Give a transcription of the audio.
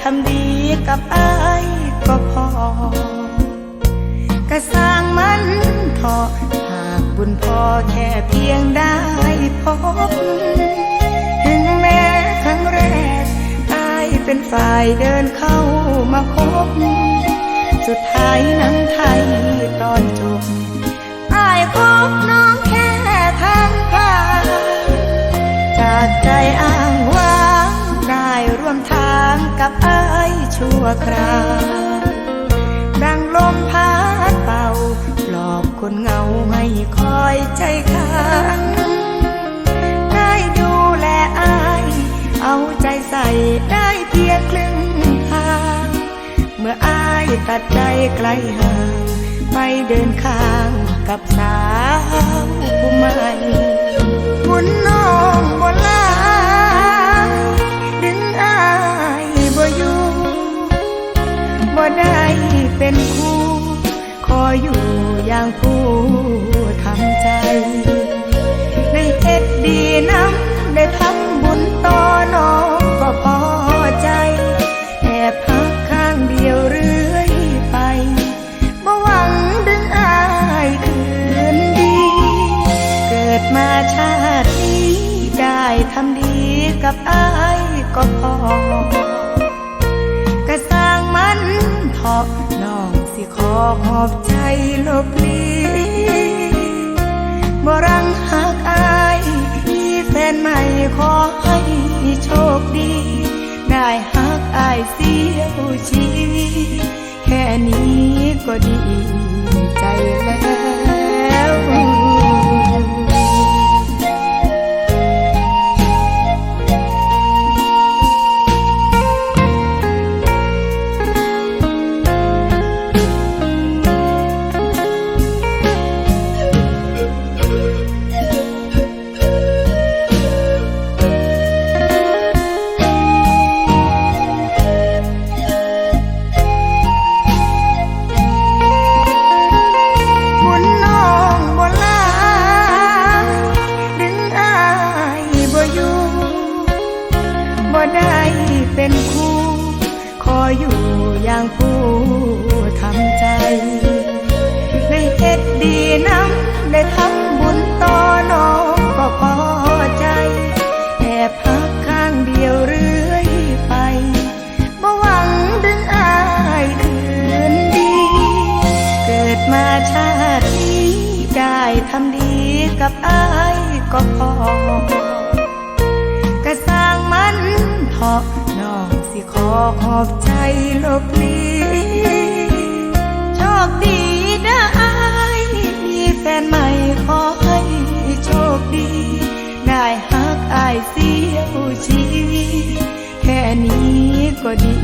ทำดีกับอายก็พอก็สร้างมันเถอหากบุญพอแค่เพียงได้พบ ถึงแม้ครั้งแรกอายเป็นฝ่ายเดินเข้ามาคบ สุดท้ายหนังไทยตอนจบอายพบน้อง วคราวดังลมพัดเป่าปลอบคนเหงาให้คอยใจค้างได้ดูแลอาย เอาใจใส่ได้เพียงครึ่งทาง เมื่ออายตัดใจไกลห่างไปเดินข้างกับสาวผู้ใหม่บุญน้ ออยู่อย่างผู้ทำใจ ได้เฮ็ดดีน้ำได้ทำบุญต่อน้องก็พอใจแอบพักข้างเดียวเรื่อยไปบ่หวังดึงอายคืนดี เกิดมาชาตินี้ได้ทำดีกับอายก็พอ อกขอหอบใจลบลีบ่รังหักอายมีแฟนใหม่ขอให้โชคดี ได้หักอายเสียวชีวิตแค่นี้ก็ดีใจแล้ว บ่ได้เป็นคู่ขออยู่อย่างผู้ทำใจ ได้เฮ็ดดีน้ำได้ทำบุญต่อน้องก็พอใจแอบพักข้างเดียวเรื่อยไปบ่หวังดึงอายคืนดี เกิดมาชาตินี้ได้ทำดีกับอายก็พอ ขอบใจลบลีโชคดีนะอายมีแฟนใหม่ขอให้โชคดี ได้ฮักอายเสียวชีวิตแค่นี้ก็ดี